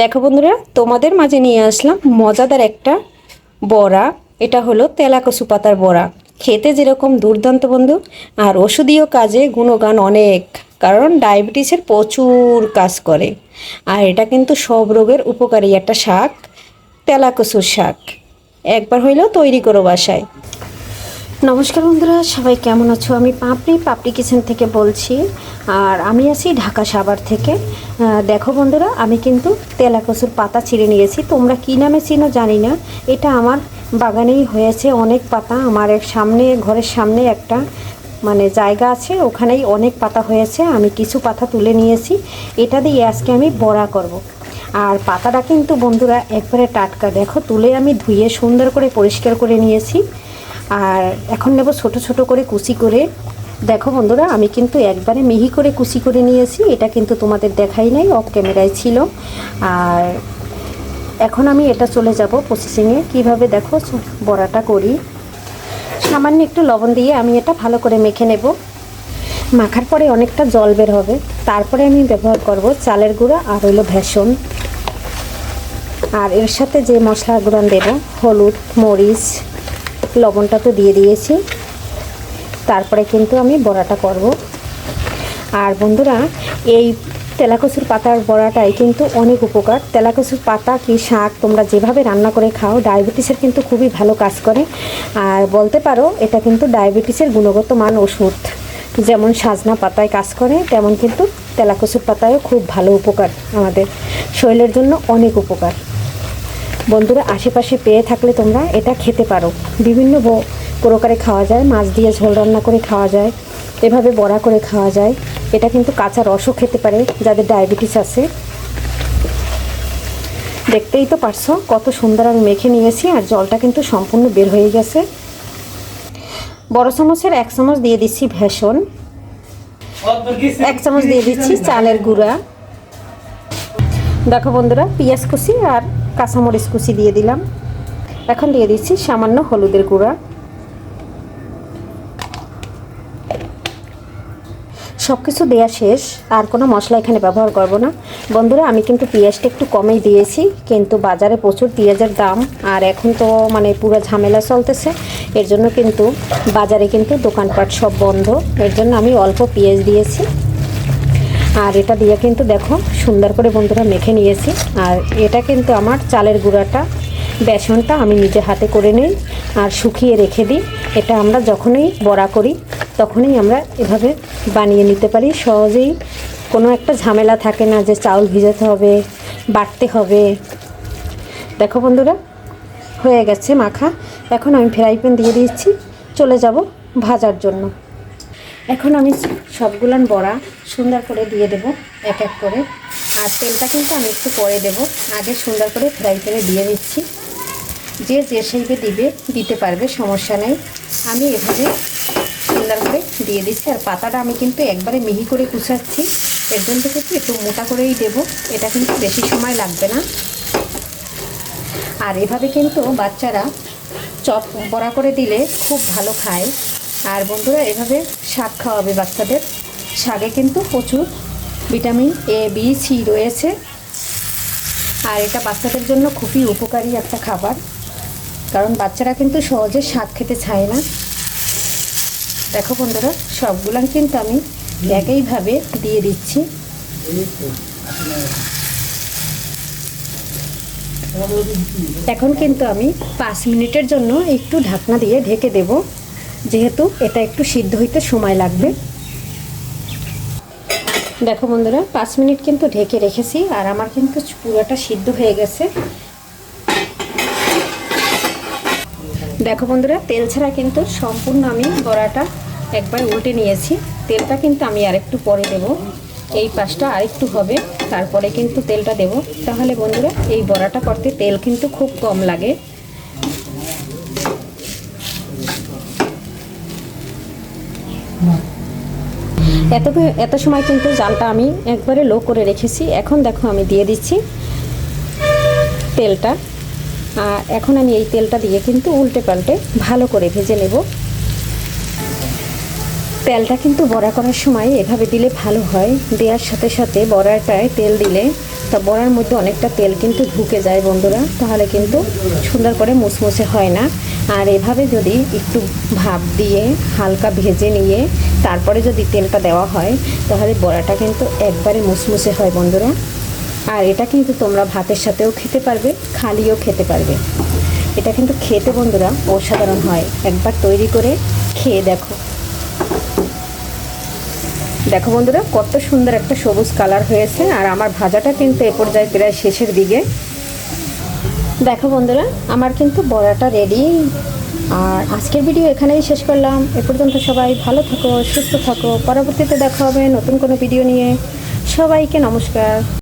দেখো বন্ধুরা, তোমাদের মাঝে নিয়ে আসলাম মজাদার একটা বড়া। এটা হলো তেলাকসু পাতার বড়া। খেতে যেরকম দুর্দান্ত বন্ধু, আর ওষুধীয় কাজে গুণগান অনেক, কারণ ডায়াবেটিসের প্রচুর কাজ করে। আর এটা কিন্তু সব রোগের উপকারী একটা শাক, তেলাকসুর শাক। একবার হইলেও তৈরি করো বাসায়। নমস্কার বন্ধুরা, সবাই কেমন আছো? আমি পাপড়ি পাপড়ি কিচেন থেকে বলছি। আর আমি আছি ঢাকা সাভার থেকে। দেখো বন্ধুরা, আমি কিন্তু তেলাকসুর পাতা ছিঁড়ে নিয়েছি। তোমরা কী নামে চিনো জানি না। এটা আমার বাগানেই হয়েছে অনেক পাতা। আমার এক সামনে, ঘরের সামনে একটা মানে জায়গা আছে, ওখানেই অনেক পাতা হয়েছে। আমি কিছু পাতা তুলে নিয়েছি। এটা দিয়ে আজকে আমি বড়া করব। আর পাতাটা কিন্তু বন্ধুরা একবারে টাটকা। দেখো, তুলে আমি ধুয়ে সুন্দর করে পরিষ্কার করে নিয়েছি। আর এখন নেব ছোট ছোট করে কুচি করে দেখো বন্ধুরা, আমি কিন্তু একবারে মিহি করে কুচি করে নিয়েছি। এটা কিন্তু তোমাদের দেখাই নাই অফ ক্যামেরায় ছিল। আর এখন আমি এটা চলে যাব প্রসেসিংয়ে কীভাবে দেখো বড়াটা করি। সামান্য একটু লবণ দিয়ে আমি এটা ভালো করে মেখে নেব। মাখার পরে অনেকটা জল বের হবে। তারপরে আমি ব্যবহার করব চালের গুঁড়া আর হইল ভেষণ। আর এর সাথে যে মশলাগুলো দেব, হলুদ, মরিচ, লবণটা তো দিয়ে দিয়েছি। তারপরে কিন্তু আমি বড়াটা করব। আর বন্ধুরা, এই তেলাকসুর পাতার বড়াটাই কিন্তু অনেক উপকার। তেলাকসুর পাতা কি শাক, তোমরা যেভাবে রান্না করে খাও, ডায়াবেটিসের কিন্তু খুবই ভালো কাজ করে। আর বলতে পারো, এটা কিন্তু ডায়াবেটিসের গুণগত মান ওষুধ। যেমন সাজনা পাতায় কাজ করে, তেমন কিন্তু তেলাকসুর পাতায়ও খুব ভালো উপকার আমাদের শরীরের জন্য অনেক উপকার। বন্ধুরা, আশেপাশে পেয়ে থাকলে তোমরা এটা খেতে পারো। বিভিন্ন প্রকারে খাওয়া যায়, মাছ দিয়ে ঝোল রান্না করে খাওয়া যায়, এভাবে বড়া করে খাওয়া যায়। এটা কিন্তু কাঁচা রসও খেতে পারে, যাদের ডায়াবেটিস আছে। দেখতেই তো পারছ, কত সুন্দর আমি মেখে নিয়েছি, আর জলটা কিন্তু সম্পূর্ণ বের হয়ে গেছে। বড় চামচের এক চামচ দিয়ে দিচ্ছি ভেষণ। এক চামচ দিয়ে দিচ্ছি চালের গুঁড়া। দেখো বন্ধুরা, পেঁয়াজ কুচি আর কাঁচামরিচ কুচি দিয়ে দিলাম। এখন দিয়ে দিচ্ছি সামান্য হলুদের গুঁড়া। সব কিছু দেওয়া শেষ, আর কোনো মশলা এখানে ব্যবহার করব না। বন্ধুরা, আমি কিন্তু পেঁয়াজটা একটু কমেই দিয়েছি, কিন্তু বাজারে প্রচুর পেঁয়াজের দাম, আর এখন তো মানে পুরো ঝামেলা চলতেছে। এর জন্য কিন্তু বাজারে কিন্তু দোকানপাট সব বন্ধ। এর জন্য আমি অল্প পেঁয়াজ দিয়েছি। আর এটা দিয়ে কিন্তু দেখো, সুন্দর করে বন্ধুরা মেখে নিয়েছি। আর এটা কিন্তু আমার চালের গুঁড়াটা, বেসনটা আমি নিজে হাতে করে নিই, আর শুকিয়ে রেখে দিই। এটা আমরা যখনই বড়া করি তখনই আমরা এভাবে বানিয়ে নিতে পারি। সহজেই কোনো একটা ঝামেলা থাকে না যে চাউল ভিজাতে হবে, বাটতে হবে। দেখো বন্ধুরা, হয়ে গেছে মাখা। এখন আমি ফ্রাই প্যান দিয়ে দিচ্ছি। চলে যাব ভাজার জন্য। এখন আমি সবগুলান বড়া সুন্দর করে দিয়ে দেব এক এক করে। আর তেলটা কিন্তু আমি একটু পরে দেব। আগে সুন্দর করে ফ্রাই প্যানে দিয়ে দিচ্ছি। যে যে শেপে দিবে, দিতে পারবে, সমস্যা নেই। আমি এভাবে সুন্দর করে দিয়ে দিচ্ছি। আর পাতাটা আমি কিন্তু একবারে মিহি করে কুচাচ্ছি। এর জন্য কিন্তু একটু মোটা করেই দেব। এটা কিন্তু বেশি সময় লাগবে না। আর এভাবে কিন্তু বাচ্চারা চপ বড়া করে দিলে খুব ভালো খায়। আর বন্ধুরা, এভাবে শাক খাওয়াবে বাচ্চাদের। শাকে কিন্তু প্রচুর ভিটামিন এ, বি, সি রয়েছে। আর এটা বাচ্চাদের জন্য খুবই উপকারী একটা খাবার। কারণ বাচ্চারা কিন্তু সহজে শাক খেতে চায় না। দেখো বন্ধুরা সবগুলান কিন্তু আমি একইভাবে দিয়ে দিচ্ছি। এখন কিন্তু আমি পাঁচ মিনিটের জন্য একটু ঢাকনা দিয়ে ঢেকে দেব, যেহেতু এটা একটু সিদ্ধ হইতে সময় লাগবে। দেখো বন্ধুরা, পাঁচ মিনিট কিন্তু ঢেকে রেখেছি, আর আমার কিন্তু পুরোটা সিদ্ধ হয়ে গেছে। দেখো বন্ধুরা, তেল ছাড়া কিন্তু সম্পূর্ণ আমি বড়াটা একবার উল্টে নিয়েছি। তেলটা কিন্তু আমি আরেকটু পরে দেব। এই পাশটা আরেকটু হবে, তারপরে কিন্তু তেলটা দেব। তাহলে বন্ধুরা, এই বড়াটা করতে তেল কিন্তু খুব কম লাগে। এত এত সময় কিন্তু জালটা আমি একবারে লো করে রেখেছি। এখন দেখো আমি দিয়ে দিচ্ছি তেলটা। এখন আমি এই তেলটা দিয়ে কিন্তু উল্টে পাল্টে ভালো করে ভেজে নেব। তেলটা কিন্তু বড়া করার সময় এভাবে দিলে ভালো হয়। দেওয়ার সাথে সাথে বড়াটায় তেল দিলে তা বড়ার মধ্যে অনেকটা তেল কিন্তু ঢুকে যায় বন্ধুরা। তাহলে কিন্তু সুন্দর করে মুসমুসে হয় না। আর এভাবে যদি একটু ভাপ দিয়ে হালকা ভেজে নিয়ে তারপরে যদি তেলটা দেওয়া হয়, তাহলে বড়াটা কিন্তু একবারে মুসমুসে হয় বন্ধুরা। আর এটা কিন্তু তোমরা ভাতের সাথেও খেতে পারবে, খালিও খেতে পারবে। এটা কিন্তু খেতে বন্ধুরা অসাধারণ হয়। একবার তৈরি করে খেয়ে দেখো। দেখো বন্ধুরা, কত সুন্দর একটা সবুজ কালার হয়েছে, আর আমার ভাজাটা কিন্তু এ পর্যায়ে প্রায় শেষের দিকে। দেখো বন্ধুরা, আমার কিন্তু বড়াটা রেডি আর আজকের ভিডিও এখানেই শেষ করলাম। এ পর্যন্ত সবাই ভালো থাকো, সুস্থ থাকো। পরবর্তীতে দেখা হবে নতুন কোনো ভিডিও নিয়ে। সবাইকে নমস্কার।